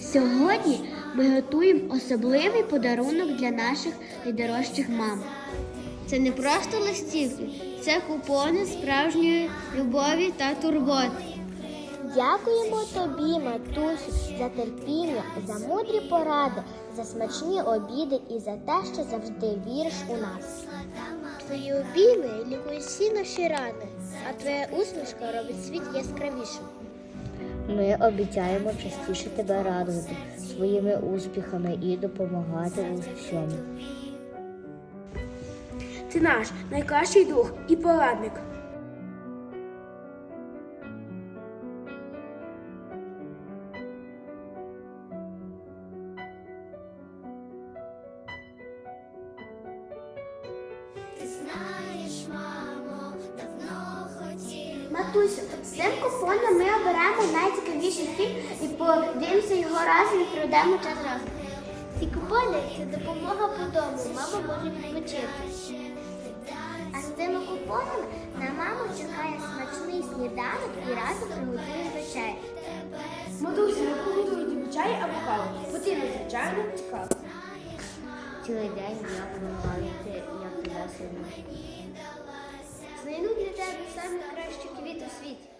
Сьогодні ми готуємо особливий подарунок для наших найдорожчих мам. Це не просто листівки, це купони справжньої любові та турботи. Дякуємо тобі, матусю, за терпіння, за мудрі поради, за смачні обіди і за те, що завжди віриш у нас. Твої обійми лікують всі наші рани, а твоя усмішка робить світ яскравішим. Ми обіцяємо частіше тебе радувати своїми успіхами і допомагати у всьому. Ти наш найкращий друг і порадник. Матусю, з цим купоном ми оберемо фільм і подивимося його разом і проведемо час разом. Ці купони це допомога по дому, мама може відпочити. А з цими купонами на маму чекає смачний сніданок і разом приготує вечерю. Матусі, не приготуйте чай або каву. Потрібно, звичайно, цікаво. Цілий день я промагати, як тебе сильно. Знайду для тебе самі кращі квіти в світі.